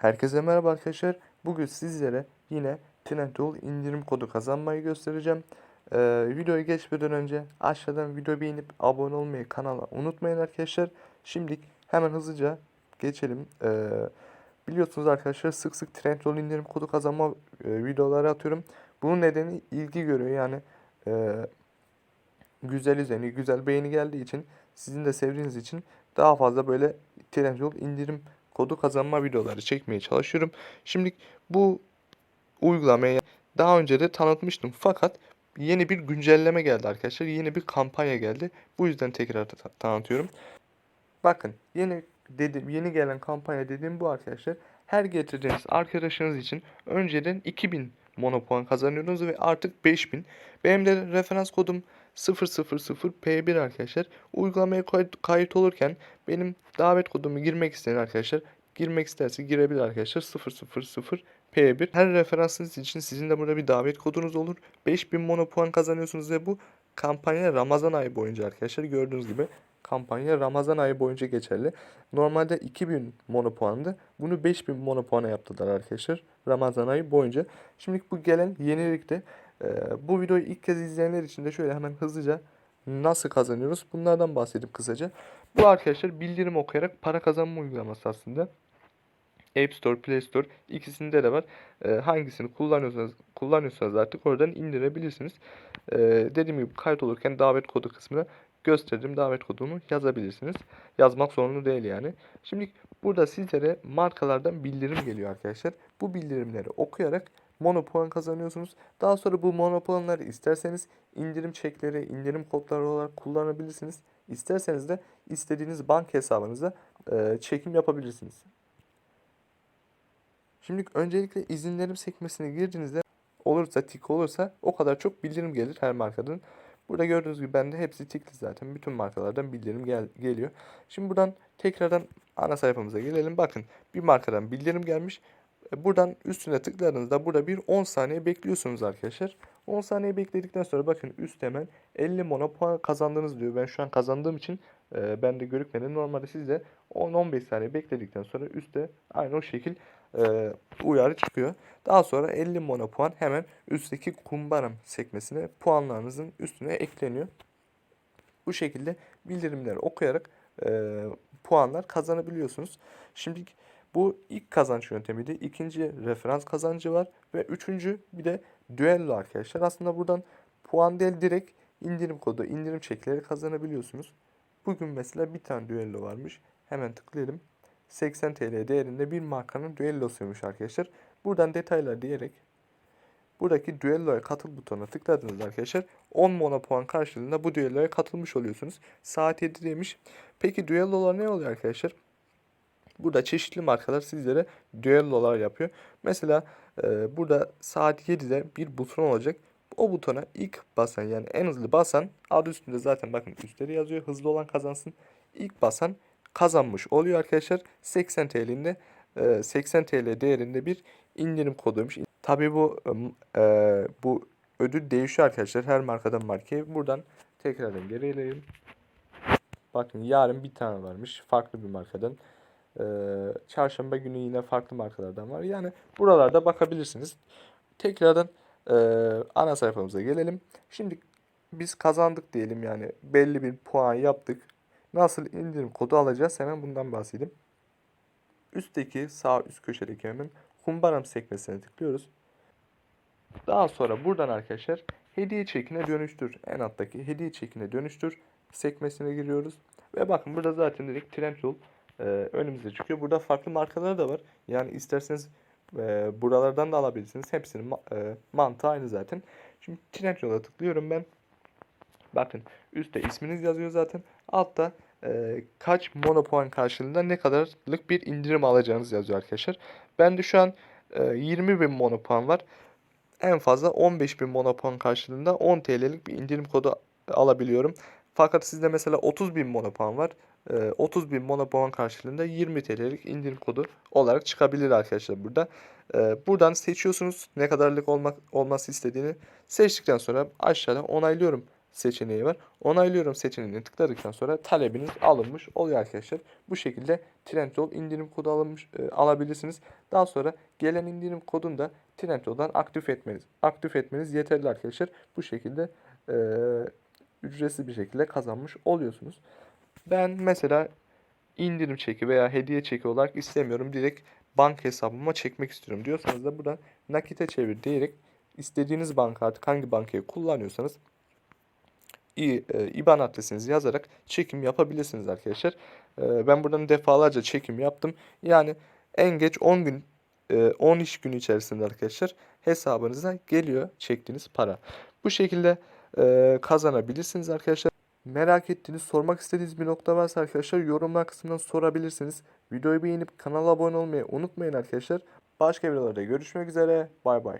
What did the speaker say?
Herkese merhaba arkadaşlar. Bugün sizlere yine Trendyol indirim kodu kazanmayı göstereceğim. Ee, videoya geçmeden önce aşağıdan video beğenip abone olmayı kanala unutmayın arkadaşlar. Şimdi hemen hızlıca geçelim. Ee, biliyorsunuz arkadaşlar sık sık Trendyol indirim kodu kazanma e, videoları atıyorum. Bunun nedeni ilgi görüyor yani e, güzel izleniyor, güzel beğeni geldiği için sizin de sevdiğiniz için daha fazla böyle Trendyol indirim kodu kazanma videoları çekmeye çalışıyorum. Şimdi bu uygulamayı daha önce de tanıtmıştım fakat yeni bir güncelleme geldi arkadaşlar. Yeni bir kampanya geldi. Bu yüzden tekrar ta- tanıtıyorum. Bakın yeni dedim yeni gelen kampanya dediğim bu arkadaşlar. Her getirdiğiniz arkadaşınız için önceden 2000 mono puan kazanıyorsunuz ve artık 5000. Benim de referans kodum 000P1 arkadaşlar. Uygulamaya kay- kayıt olurken benim davet kodumu girmek isteyen arkadaşlar girmek isterse girebilir arkadaşlar 000P1. Her referansınız için sizin de burada bir davet kodunuz olur. 5000 mono puan kazanıyorsunuz ve bu kampanya Ramazan ayı boyunca arkadaşlar gördüğünüz gibi kampanya Ramazan ayı boyunca geçerli. Normalde 2000 mono puandı. Bunu 5000 mono puana yaptılar arkadaşlar Ramazan ayı boyunca. Şimdi bu gelen yenilikte e, bu videoyu ilk kez izleyenler için de şöyle hemen hızlıca nasıl kazanıyoruz bunlardan bahsedip kısaca. Bu arkadaşlar bildirim okuyarak para kazanma uygulaması aslında. App Store, Play Store ikisinde de var. E, hangisini kullanıyorsanız kullanıyorsanız artık oradan indirebilirsiniz. E, dediğim gibi kayıt olurken davet kodu kısmına gösterdim. Davet kodumu yazabilirsiniz. Yazmak zorunlu değil yani. Şimdi burada sizlere markalardan bildirim geliyor arkadaşlar. Bu bildirimleri okuyarak mono puan kazanıyorsunuz. Daha sonra bu mono puanları isterseniz indirim çekleri, indirim kodları olarak kullanabilirsiniz. İsterseniz de istediğiniz banka hesabınıza e, çekim yapabilirsiniz. Şimdi öncelikle izinlerim sekmesine girdiğinizde olursa tik olursa o kadar çok bildirim gelir her markadan. Burada gördüğünüz gibi bende hepsi tikli zaten. Bütün markalardan bildirim gel geliyor. Şimdi buradan tekrardan ana sayfamıza gelelim. Bakın bir markadan bildirim gelmiş. E, Buradan üstüne tıkladığınızda burada bir 10 saniye bekliyorsunuz arkadaşlar. 10 saniye bekledikten sonra bakın üst hemen 50 mono puan kazandınız diyor. Ben şu an kazandığım için e, bende görükmedi. Normalde siz de 10-15 saniye bekledikten sonra üstte aynı o şekil e, uyarı çıkıyor. Daha sonra 50 mono puan hemen üstteki kumbaram sekmesine puanlarınızın üstüne ekleniyor. Bu şekilde bildirimleri okuyarak e, puanlar kazanabiliyorsunuz. Şimdi bu ilk kazanç yöntemiydi. İkinci referans kazancı var ve üçüncü bir de düello arkadaşlar. Aslında buradan puan değil direkt indirim kodu, indirim çekleri kazanabiliyorsunuz. Bugün mesela bir tane düello varmış. Hemen tıklayalım. 80 TL değerinde bir markanın düellosuymuş arkadaşlar. Buradan detaylar diyerek buradaki düelloya katıl butonuna tıkladınız arkadaşlar. 10 mono puan karşılığında bu düelloya katılmış oluyorsunuz. Saat 7 demiş. Peki düellolar ne oluyor arkadaşlar? Burada çeşitli markalar sizlere düellolar yapıyor. Mesela e, burada saat 7'de bir buton olacak. O butona ilk basan yani en hızlı basan adı üstünde zaten bakın üstleri yazıyor. Hızlı olan kazansın. İlk basan kazanmış oluyor arkadaşlar. 80 TL'inde 80 TL değerinde bir indirim koduymuş. Tabii bu e, bu ödül değişiyor arkadaşlar her markadan markaya. Buradan tekrardan geri eleyelim. Bakın yarın bir tane varmış farklı bir markadan. Ee, çarşamba günü yine farklı markalardan var. Yani buralarda bakabilirsiniz. Tekrardan e, ana sayfamıza gelelim. Şimdi biz kazandık diyelim yani belli bir puan yaptık. Nasıl indirim kodu alacağız hemen bundan bahsedeyim. Üstteki sağ üst köşedeki hemen kumbaram sekmesine tıklıyoruz. Daha sonra buradan arkadaşlar hediye çekine dönüştür. En alttaki hediye çekine dönüştür sekmesine giriyoruz. Ve bakın burada zaten direkt Trendyol e, önümüze çıkıyor. Burada farklı markalar da var. Yani isterseniz e, buralardan da alabilirsiniz. Hepsinin e, mantığı aynı zaten. Şimdi Trendyol'a tıklıyorum ben. Bakın üstte isminiz yazıyor zaten. Altta e, kaç mono puan karşılığında ne kadarlık bir indirim alacağınız yazıyor arkadaşlar. Ben de şu an e, 20 bin mono puan var. En fazla 15 bin mono puan karşılığında 10 TL'lik bir indirim kodu alabiliyorum. Fakat sizde mesela 30 bin mono puan var. Ee, 30 bin mono puan karşılığında 20 TL'lik indirim kodu olarak çıkabilir arkadaşlar burada. Ee, buradan seçiyorsunuz ne kadarlık olmak olması istediğini. Seçtikten sonra aşağıda onaylıyorum seçeneği var. Onaylıyorum seçeneğini tıkladıktan sonra talebiniz alınmış oluyor arkadaşlar. Bu şekilde Trendyol indirim kodu alınmış e, alabilirsiniz. Daha sonra gelen indirim kodunu da Trendyol'dan aktif etmeniz aktif etmeniz yeterli arkadaşlar. Bu şekilde e, ücretsiz bir şekilde kazanmış oluyorsunuz. Ben mesela indirim çeki veya hediye çeki olarak istemiyorum. Direkt banka hesabıma çekmek istiyorum diyorsanız da buradan nakite çevir diyerek istediğiniz banka artık hangi bankayı kullanıyorsanız İ- e, IBAN adresinizi yazarak çekim yapabilirsiniz arkadaşlar. E, Ben buradan defalarca çekim yaptım. Yani en geç 10 gün e, 10 iş günü içerisinde arkadaşlar hesabınıza geliyor çektiğiniz para. Bu şekilde e, kazanabilirsiniz arkadaşlar. Merak ettiğiniz, sormak istediğiniz bir nokta varsa arkadaşlar yorumlar kısmından sorabilirsiniz. Videoyu beğenip kanala abone olmayı unutmayın arkadaşlar. Başka videolarda görüşmek üzere. Bay bay.